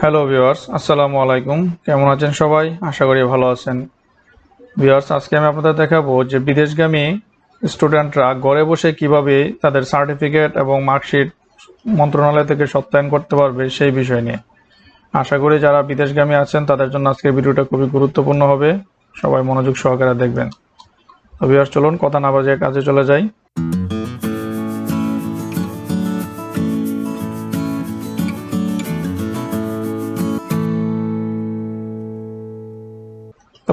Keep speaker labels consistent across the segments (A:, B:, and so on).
A: Hello viewers আসসালামু আলাইকুম কেমন আছেন সবাই? আশা করি ভালো আছেন। ভিউয়ার্স আজকে আমি আপনাদের দেখাবো যে বিদেশগামী স্টুডেন্টরা ঘরে বসে কীভাবে তাদের সার্টিফিকেট এবং মার্কশিট মন্ত্রণালয় থেকে সত্যায়ন করতে পারবে সেই বিষয় নিয়ে। আশা করি যারা বিদেশগামী আছেন, তাদের জন্য আজকের ভিডিওটা খুবই গুরুত্বপূর্ণ হবে। সবাই মনোযোগ সহকারে দেখবেন। তো ভিউয়ার্স চলুন কথা না বাজে কাজে চলে যাই।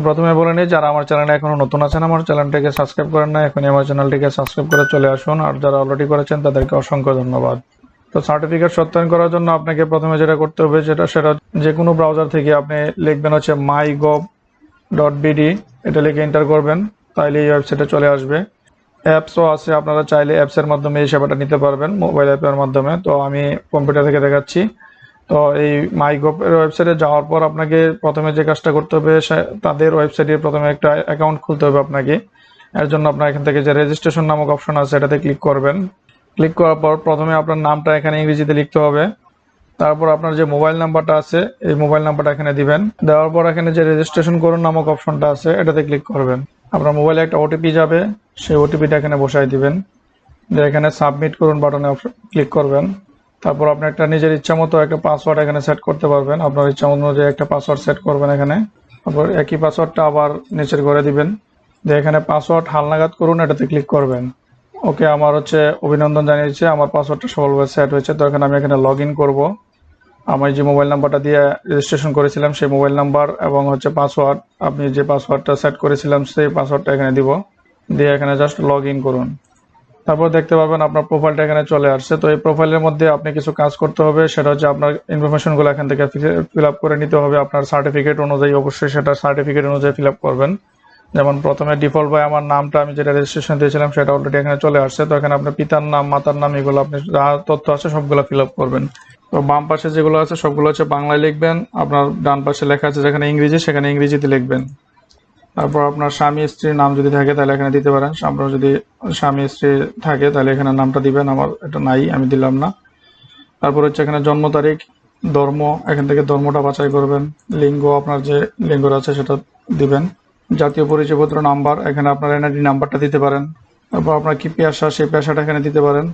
A: প্রথমে বলে নিই, যারা আমার চ্যানেলে এখনও নতুন আছেন, আমার চ্যানেলটিকে সাবস্ক্রাইব করেন না, এখনই আমার চ্যানেলটিকে সাবস্ক্রাইব করে চলে আসুন। আর যারা অলরেডি করেছেন, তাদেরকে অসংখ্য ধন্যবাদ। তো সার্টিফিকেট সত্যায়ন করার জন্য আপনাকে প্রথমে যেটা করতে হবে যেটা সেটা যে কোনো ব্রাউজার থেকে আপনি লিখবেন হচ্ছে মাই গভ ডট বিডি এটা লিখে এন্টার করবেন, তাইলে এই ওয়েবসাইটে চলে আসবে। অ্যাপসও আছে, আপনারা চাইলে অ্যাপসের মাধ্যমে এই সেবাটা নিতে পারবেন মোবাইল অ্যাপের মাধ্যমে। তো আমি কম্পিউটার থেকে দেখাচ্ছি। তো এই মাই এর ওয়েবসাইটে যাওয়ার পর আপনাকে প্রথমে যে কাজটা করতে হবে তাদের ওয়েবসাইটে প্রথমে একটা অ্যাকাউন্ট খুলতে হবে আপনাকে। এর জন্য আপনার এখান থেকে যে রেজিস্ট্রেশন নামক অপশন আছে, এটাতে ক্লিক করবেন। ক্লিক করার পর প্রথমে আপনার নামটা এখানে ইংরেজিতে লিখতে হবে। তারপর আপনার যে মোবাইল নাম্বারটা আছে, এই মোবাইল নাম্বারটা এখানে দিবেন। দেওয়ার পর এখানে যে রেজিস্ট্রেশন করুন নামক অপশনটা আছে, এটাতে ক্লিক করবেন। আপনার মোবাইলে একটা ওটিপি যাবে, সেই ওটিপিটা এখানে বসাই দিবেন। এখানে সাবমিট করুন বাটনে ক্লিক করবেন। তারপর আপনি একটা নিজের ইচ্ছা মতো একটা পাসওয়ার্ড এখানে সেট করতে পারবেন। আপনার ইচ্ছা মতো অনুযায়ী একটা পাসওয়ার্ড সেট করবেন এখানে। তারপর একই পাসওয়ার্ডটা আবার নিচের করে দিবেন। দিয়ে এখানে পাসওয়ার্ড হালনাগাদ করুন, এটাতে ক্লিক করবেন। ওকে আমার হচ্ছে অভিনন্দন জানিয়েছে, আমার পাসওয়ার্ডটা সফলভাবে সেট হয়েছে। তো এখানে আমি এখানে লগ ইন করব। আমি যে মোবাইল নাম্বারটা দিয়ে রেজিস্ট্রেশন করেছিলাম, সেই মোবাইল নাম্বার এবং হচ্ছে পাসওয়ার্ড আপনি যে পাসওয়ার্ডটা সেট করেছিলাম, সেই পাসওয়ার্ডটা এখানে দিব। দিয়ে এখানে জাস্ট লগ ইন করুন। তারপর দেখতে পাবেন আপনার প্রোফাইলটা এখানে চলে আসছে। তো এই প্রোফাইলের মধ্যে আপনি কিছু কাজ করতে হবে, সেটা হচ্ছে আপনার ইনফরমেশনগুলো এখান থেকে ফিল আপ করে নিতে হবে। আপনার সার্টিফিকেট অনুযায়ী অবশ্যই সেটা সার্টিফিকেট অনুযায়ী ফিল আপ করবেন। যেমন প্রথমে ডিফল্ট বাই আমার নামটা আমি যেটা রেজিস্ট্রেশন দিয়েছিলাম, সেটা অলরেডি এখানে চলে আসছে। তো এখানে আপনার পিতার নাম, মাতার নাম, এগুলো আপনি যা তথ্য আছে সবগুলো ফিল আপ করবেন। তো বাম পাশে যেগুলো আছে সবগুলো হচ্ছে বাংলায় লিখবেন। আপনার ডান পাশে লেখা আছে যেখানে ইংরেজি, সেখানে ইংরেজিতে লিখবেন। তারপর আপনার স্বামী স্ত্রীর নাম যদি থাকে তাহলে এখানে দিতে পারেন। আপনার যদি স্বামী, স্ত্রী থাকে তাহলে এখানে নামটা দিবেন, আমার এটা নাই, আমি দিলাম না। তারপর হচ্ছে এখানে জন্ম তারিখ, ধর্ম, এখান থেকে ধর্মটা বাছাই করবেন। লিঙ্গ, আপনার যে লিঙ্গটা আছে সেটা দিবেন। জাতীয় পরিচয়পত্র নাম্বার, এখানে আপনার এনআইডি নাম্বারটা দিতে পারেন। তারপর আপনার কি পেশা, সেই পেশাটা এখানে দিতে পারেন।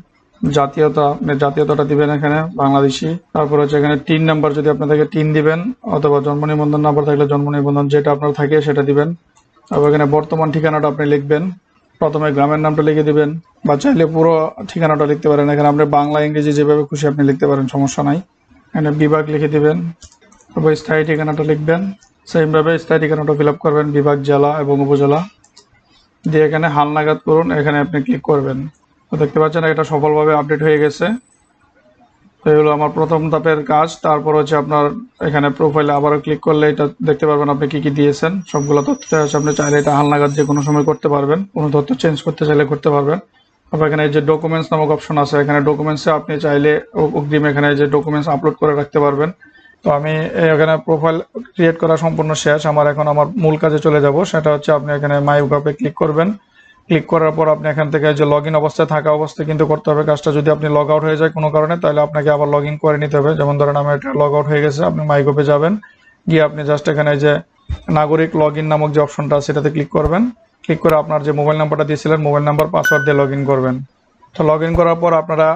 A: জাতীয়তা আপনি জাতীয়তাটা দিবেন এখানে, বাংলাদেশি। তারপর হচ্ছে এখানে টিন নাম্বার যদি আপনাদেরকে টিন দিবেন, অথবা জন্ম নিবন্ধন নাম্বার থাকলে জন্ম নিবন্ধন যেটা আপনার থাকে সেটা দিবেন। তারপর এখানে বর্তমান ঠিকানাটা আপনি লিখবেন। প্রথমে গ্রামের নামটা লিখে দিবেন, বা চাইলে পুরো ঠিকানাটা লিখতে পারেন। এখানে আপনি বাংলা, ইংরেজি যেভাবে খুশি আপনি লিখতে পারেন, সমস্যা নাই। এখানে বিভাগ লিখে দিবেন, তারপর স্থায়ী ঠিকানাটা লিখবেন। সেইভাবে স্থায়ী ঠিকানাটা ফিল করবেন, বিভাগ, জেলা এবং উপজেলা। দিয়ে এখানে হালনাগাদ করুন, এখানে আপনি ক্লিক করবেন। তো দেখতে পাচ্ছেন, এটা সফলভাবে আপডেট হয়ে গেছে। তো এগুলো আমার প্রথম ধাপের কাজ। তারপর হচ্ছে আপনার এখানে প্রোফাইলে আবারও ক্লিক করলে এটা দেখতে পারবেন আপনি কি কি দিয়েছেন। সবগুলো তথ্য আছে আপনি চাইলে এটা হালনাগাদ যে কোনো সময় করতে পারবেন। কোনো তথ্য চেঞ্জ করতে চাইলে করতে পারবেন। তারপর এখানে যে ডকুমেন্টস নামক অপশন আছে, এখানে ডকুমেন্টসে আপনি চাইলে অগ্রিম এখানে যে ডকুমেন্টস আপলোড করে রাখতে পারবেন। তো আমি এখানে প্রোফাইল ক্রিয়েট করা সম্পূর্ণ শেষ। আমার এখন আমার মূল কাজে চলে যাব। সেটা হচ্ছে আপনি এখানে মাই গ্রাফে ক্লিক করবেন। ক্লিক করার পর আপনি এখান থেকে যে লগ ইন অবস্থায় থাকা অবস্থায় কিন্তু করতে হবে। কাজটা যদি আপনি লগ আউট হয়ে যায় কোনো কারণে, তাহলে আপনাকে আবার লগ ইন করে নিতে হবে। যেমন ধরেন আমার এটা লগ আউট হয়ে গেছে, আপনি মাই গ্রুপে যাবেন। গিয়ে আপনি জাস্ট এখানে যে নাগরিক লগ ইন নামক যে অপশনটা আছে, সেটাতে ক্লিক করবেন। ক্লিক করে আপনার যে মোবাইল নাম্বারটা দিয়েছিলেন মোবাইল নাম্বার পাসওয়ার্ড দিয়ে লগ করবেন। তো লগ করার পর আপনারা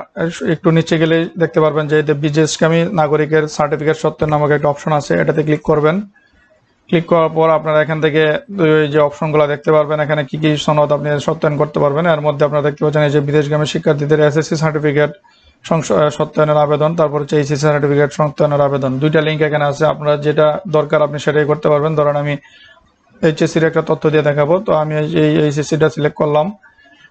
A: একটু নিচে গেলেই দেখতে পারবেন যে বিজেসকামী নাগরিকের সার্টিফিকেট সত্ত্বের নামক একটা অপশন আছে, এটাতে ক্লিক করবেন। ক্লিক করার পর আপনারা এখান থেকে যে অপশনগুলো দেখতে পারবেন। এখানে কি কি সনদ আপনি সত্যায়ন করতে পারবেন। এর মধ্যে আপনারা দেখতে পাচ্ছেন এই যে বিদেশগামী শিক্ষার্থীদের এসএসসি সার্টিফিকেট সত্যায়নের আবেদন, তারপর হচ্ছে এইচএসসি সার্টিফিকেট সত্যায়নের আবেদন। দুইটা লিঙ্ক এখানে আছে। আপনারা যেটা দরকার আপনি সেটাই করতে পারবেন। ধরেন আমি এইচএসসির একটা তথ্য দিয়ে দেখাবো। তো আমি এই এইচএসসিটা সিলেক্ট করলাম।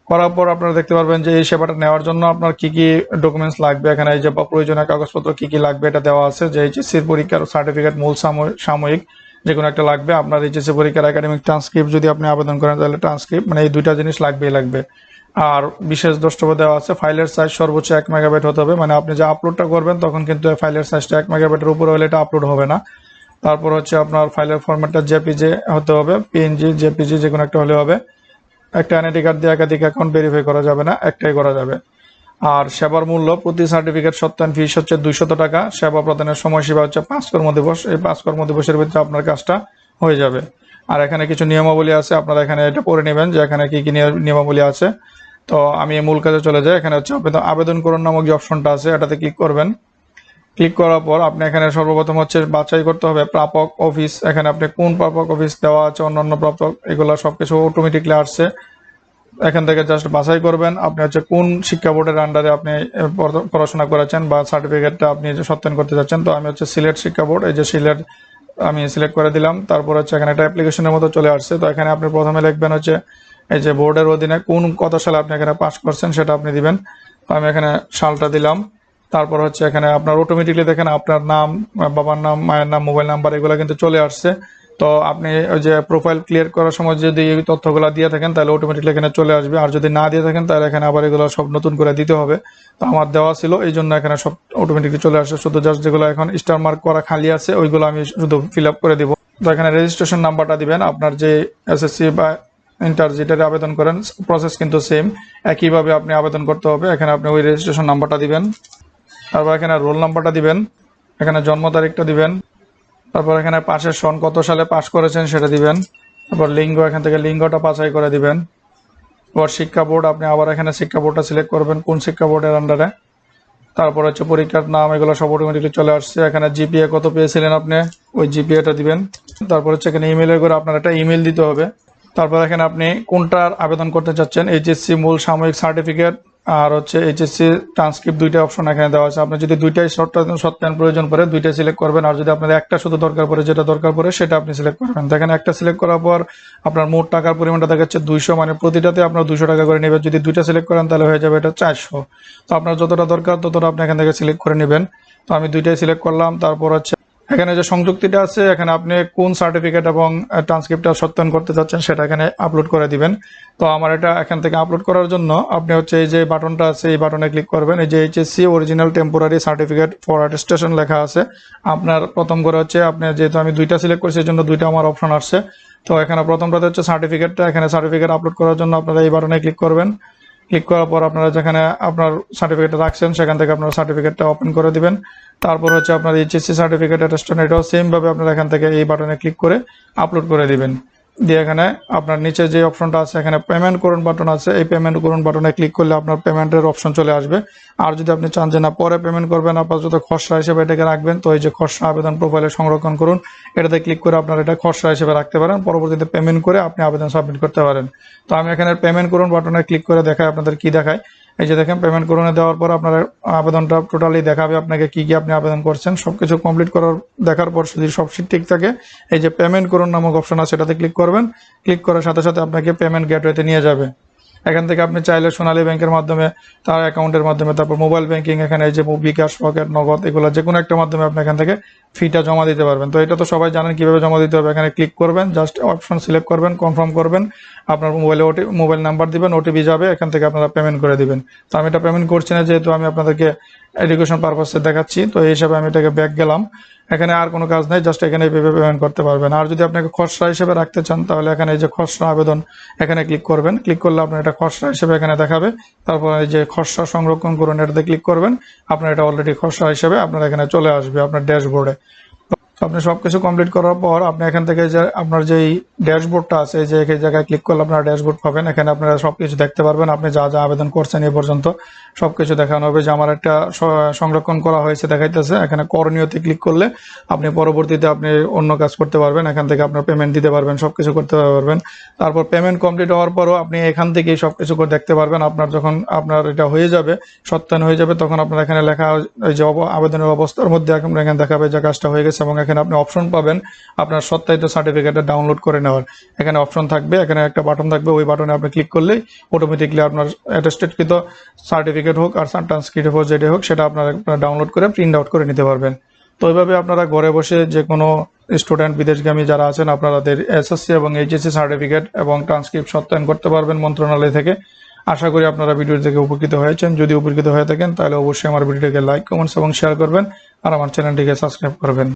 A: করার পর আপনারা দেখতে পারবেন যে এই সেবাটা নেওয়ার জন্য আপনার কি কি ডকুমেন্টস লাগবে। এখানে এই যে বা প্রয়োজনীয় কাগজপত্র কি কি লাগবে এটা দেওয়া আছে যে এইচএসসির পরীক্ষার সার্টিফিকেট মূল সাময়িক। যে কোনো একটা লাগবে। আপনার এইচএসসি পরীক্ষার একাডেমিক ট্রান্সক্রিপ্ট যদি আপনি আবেদন করেন, তাহলে ট্রান্সক্রিপ্ট মানে এই দুইটা জিনিস লাগবেই লাগবে। আর বিশেষ দ্রষ্টব্য দেওয়া আছে ফাইলের সাইজ সর্বোচ্চ এক মেগাবাইট হতে হবে। মানে আপনি যে আপলোডটা করবেন, তখন কিন্তু ফাইলের সাইজটা এক মেগাবাইটের উপরে হলে এটা আপলোড হবে না। তারপর হচ্ছে আপনার ফাইলের ফরম্যাটটা জেপিজে হতে হবে পিএনজি জেপিজি যে কোনো একটা হলে হবে। একটা এনআইডি কার্ড দিয়ে একাধিক অ্যাকাউন্ট ভেরিফাই করা যাবে না, একটাই করা যাবে। আর সেবার মূল্য প্রতি সার্টিফিকেট সত্যায়ন ফিস হচ্ছে দুইশত টাকা। সেবা প্রদানের সময়সীমা হচ্ছে পাঁচ কর্মদিবস এই পাঁচ কর্মদিবসের ভিতরে আপনার কাজটা হয়ে যাবে। আর এখানে কিছু নিয়মাবলী আছে, আপনারা এখানে এটা পড়ে নেবেন যে এখানে কি কি নিয়- নিয়মাবলী আছে। তো আমি মূল কাজে চলে যাই, এখানে হচ্ছে আবেদন আবেদন করুন নামক যে অপশনটা আছে, এটাতে ক্লিক করবেন। ক্লিক করার পর আপনি এখানে সর্বপ্রথম হচ্ছে বাছাই করতে হবে প্রাপক অফিস এখানে আপনি কোন প্রাপক অফিস দেওয়া আছে, অন্যান্য প্রাপক, এগুলো সবকিছু অটোমেটিকলি আসছে। এখান থেকে জাস্ট বাছাই করবেন। আপনি হচ্ছে কোন শিক্ষা বোর্ডের আন্ডারে আপনি পড়াশোনা করেছেন বা সার্টিফিকেটটা আপনি সত্যায়ন করতে যাচ্ছেন তো আমি হচ্ছে সিলেট শিক্ষা বোর্ড, এই যে সিলেট, আমি সিলেক্ট করে দিলাম। তারপর হচ্ছে এখানে একটা অ্যাপ্লিকেশনের মতো চলে আসছে। তো এখানে আপনি প্রথমে লিখবেন হচ্ছে, এই যে বোর্ডের অধীনে কোন কত সালে আপনি এখানে পাস করছেন সেটা আপনি দিবেন। তো আমি এখানে সালটা দিলাম। তারপর হচ্ছে এখানে আপনার অটোমেটিকলি দেখেন আপনার নাম, বাবার নাম, মায়ের নাম মোবাইল নাম্বার এগুলো কিন্তু চলে আসছে। তো আপনি ওই যে প্রোফাইল ক্লিয়ার করার সময় যদি এই তথ্যগুলো দিয়ে থাকেন, তাহলে অটোমেটিকলি এখানে চলে আসবে। আর যদি না দিয়ে থাকেন, তাহলে এখানে আবার এগুলো সব নতুন করে দিতে হবে। তো আমার দেওয়া ছিল, এই জন্য এখানে সব অটোমেটিকলি চলে আসে। শুধু জাস্ট যেগুলো এখন স্টার মার্ক করা খালি আছে, ওইগুলো আমি শুধু ফিল আপ করে দিব। তো এখানে রেজিস্ট্রেশন নাম্বারটা দিবেন। আপনার যে এসএসসি বা ইন্টার যেটাতে আবেদন করেন প্রসেস কিন্তু সেম একইভাবে আপনি আবেদন করতে হবে। এখানে আপনি ওই রেজিস্ট্রেশন নাম্বারটা দিবেন। তারপর এখানে রোল নাম্বারটা দিবেন। এখানে জন্ম তারিখটা দিবেন। তারপর এখানে পাশের সন কত সালে পাশ করেছেন সেটা দিবেন। তারপর লিঙ্গ, এখান থেকে লিঙ্গটা বাছাই করে দিবেন। এবার শিক্ষা বোর্ড, আপনি আবার এখানে শিক্ষা বোর্ডটা সিলেক্ট করবেন কোন শিক্ষা বোর্ডের আন্ডারে তারপর হচ্ছে পরীক্ষার নাম, এগুলো সব অটোমেটিকলি চলে আসছে। এখানে জিপিএ কত পেয়েছিলেন আপনি? ওই জিপিএটা দিবেন। তারপর হচ্ছে এখানে ইমেলের করে আপনার একটা ইমেল দিতে হবে। তারপর এখানে আপনি কোনটার আবেদন করতে চাচ্ছেন? এইচএসসি মূল সাময়িক সার্টিফিকেট আর হচ্ছে এইচএসসি ট্রান্সক্রিপ্ট দুইটা অপশন এখানে দেওয়া আছে। আপনি যদি দুইটাই সত্যায়ন সত্যায়ন প্রয়োজন পড়ে, দুইটাই সিলেক্ট করবেন। আর যদি আপনাদের একটা শুধু দরকার পড়ে, যেটা দরকার পড়ে, সেটা আপনি সিলেক্ট করবেন। তো এখানে একটা সিলেক্ট করার পর আপনার মোট টাকার পরিমাণটা দেখাচ্ছে দুইশো। মানে প্রতিটাতে আপনার দুশো টাকা করে নেবেন। যদি দুইটা সিলেক্ট করেন, তাহলে হয়ে যাবে এটা চারশো। তো আপনার যতটা দরকার, ততটা আপনি এখান থেকে সিলেক্ট করে নেবেন। তো আমি দুইটাই সিলেক্ট করলাম। তারপর হচ্ছে এখানে যে সংযুক্তিটা আছে, এখানে আপনি কোন সার্টিফিকেট এবং ট্রান্সক্রিপ্টটা সত্যায়ন করতে চাচ্ছেন সেটা এখানে আপলোড করে দিবেন। তো আমার এটা এখান থেকে আপলোড করার জন্য আপনি হচ্ছে এই যে বাটনটা আছে, এই বাটনে ক্লিক করবেন। এই যে HSC original temporary certificate for attestation লেখা আছে, আপনার প্রথম করে হচ্ছে আপনি যেহেতু আমি দুইটা সিলেক্ট করছি, এই জন্য দুইটা আমার অপশন আসছে। তো এখানে প্রথমটাতে হচ্ছে সার্টিফিকেটটা এখানে সার্টিফিকেট আপলোড করার জন্য আপনারা এই বাটনে ক্লিক করবেন। ক্লিক করার পর আপনারা যেখানে আপনার সার্টিফিকেট রাখছেন, সেখান থেকে আপনারা সার্টিফিকেটটা ওপেন করে দিবেন। তারপর হচ্ছে আপনার এইচএসসি সার্টিফিকেট অ্যাটেস্টেশন এটাও সেম ভাবে আপনারা এখান থেকে এই বাটনে ক্লিক করে আপলোড করে দিবেন। দিয়ে এখানে আপনার নিচে যে অপশনটা আছে, এখানে পেমেন্ট করুন বাটন আছে। এই পেমেন্ট করুন বাটনে ক্লিক করলে আপনার পেমেন্টের অপশন চলে আসবে। আর যদি আপনি চান যে না, পরে পেমেন্ট করবেন, আপাতত খসড়া হিসেবে এটাকে রাখবেন। তো এই যে খসড়া আবেদন প্রোফাইলে সংরক্ষণ করুন। এটাতে ক্লিক করে আপনার এটা খসড়া হিসেবে রাখতে পারেন। পরবর্তীতে পেমেন্ট করে আপনি আবেদন সাবমিট করতে পারেন। তো আমি এখানে পেমেন্ট করুন বাটনে ক্লিক করে দেখাই আপনাদের কি দেখায়। এই যে দেখেন পেমেন্ট করুন দেওয়ার পর আপনার আবেদনটা টোটালি দেখাবে আপনাকে কি কি আপনি আবেদন করছেন। সবকিছু কমপ্লিট করার, দেখার পর যদি সব ঠিক থাকে, এই যে পেমেন্ট করুন নামক অপশন আছে সেটাতে ক্লিক করবেন। ক্লিক করার সাথে সাথে আপনাকে পেমেন্ট গেটওয়েতে নিয়ে যাবে। এখান থেকে আপনি চাইলে সোনালী ব্যাংকের মাধ্যমে তার অ্যাকাউন্টের মাধ্যমে, তারপর মোবাইল ব্যাংকিং এখানে যে বিকাশ পকেট নগদ, এগুলো যে কোনো একটা মাধ্যমে আপনি এখান থেকে ফিটা জমা দিতে পারবেন। তো এটা তো সবাই জানেন কীভাবে জমা দিতে হবে। এখানে ক্লিক করবেন জাস্ট অপশন সিলেক্ট করবেন কনফার্ম করবেন, আপনার মোবাইলে ওটি মোবাইল নাম্বার দিবেন ওটিপি যাবে, এখান থেকে আপনারা পেমেন্ট করে দিবেন। তো আমি এটা পেমেন্ট করছি না, যেহেতু আমি আপনাদেরকে এডুকেশন পারপাসে দেখাচ্ছি, তো এই হিসাবে আমি এটাকে ব্যাক গেলাম। এখানে আর কোনো কাজ নেই জাস্ট এখানে এইভাবে পেমেন্ট করতে পারবেন। আর যদি আপনাকে খসড়া হিসেবে রাখতে চান, তাহলে এখানে এই যে খসড়া আবেদন, এখানে ক্লিক করবেন। ক্লিক করলে আপনার এটা খসড়া হিসেবে এখানে দেখাবে। তারপর এই যে খসড়া সংরক্ষণ করুন, এটাতে ক্লিক করবেন। আপনার এটা অলরেডি খসড়া হিসেবে আপনার এখানে চলে আসবে, আপনার ড্যাশবোর্ডে। আপনি সবকিছু কমপ্লিট করার পর আপনি এখান থেকে যে আপনার যেই ড্যাশবোর্ডটা আছে, যে এই জায়গায় ক্লিক করলে আপনারা ড্যাশবোর্ড পাবেন। এখানে আপনারা সবকিছু দেখতে পারবেন। আপনি যা যা আবেদন করছেন এ পর্যন্ত সবকিছু দেখানো হবে। যে আমার একটা সংরক্ষণ করা হয়েছে দেখাইতেছে। এখানে করণীয়তে ক্লিক করলে আপনি পরবর্তীতে আপনি অন্য কাজ করতে পারবেন। এখান থেকে আপনার পেমেন্ট দিতে পারবেন, সবকিছু করতে পারবেন। তারপর পেমেন্ট কমপ্লিট হওয়ার পরও আপনি এখান থেকেই সবকিছু করে দেখতে পারবেন। আপনার যখন আপনার এটা হয়ে যাবে, সত্যায়ন হয়ে যাবে, তখন আপনার এখানে লেখা ওই যে আবেদনের অবস্থার মধ্যে এখন এখানে দেখাবে যে কাজটা হয়ে গেছে এবং এখানে আপনি অপশন পাবেন। আপনার সত্যায়িত সার্টিফিকেটটা ডাউনলোড করে নেওয়ার। এখানে অপশন থাকবে, এখানে একটা বাটন থাকবে, ওই বাটনে আপনি ক্লিক করলেই অটোমেটিকলি আপনার অ্যাটেস্টেডকৃত সার্টিফিকেট হোক আর ট্রান্সক্রিপ্ট হোক যেটা হোক, সেটা আপনারা ডাউনলোড করে প্রিন্ট আউট করে নিতে পারবেন। তো এইভাবে আপনারা ঘরে বসে যে কোনো স্টুডেন্ট বিদেশগামী যারা আছেন আপনাদের এসএসসি এবং এইচএসসি সার্টিফিকেট এবং ট্রান্সক্রিপ্ট সত্যায়ন করতে পারবেন মন্ত্রণালয় থেকে। আশা করি আপনারা ভিডিও থেকে উপকৃত হয়েছেন। যদি উপকৃত হয়ে থাকেন, তাহলে অবশ্যই আমার ভিডিওটিকে লাইক কমেন্টস এবং শেয়ার করবেন। আর আমার চ্যানেলটিকে সাবস্ক্রাইব করবেন।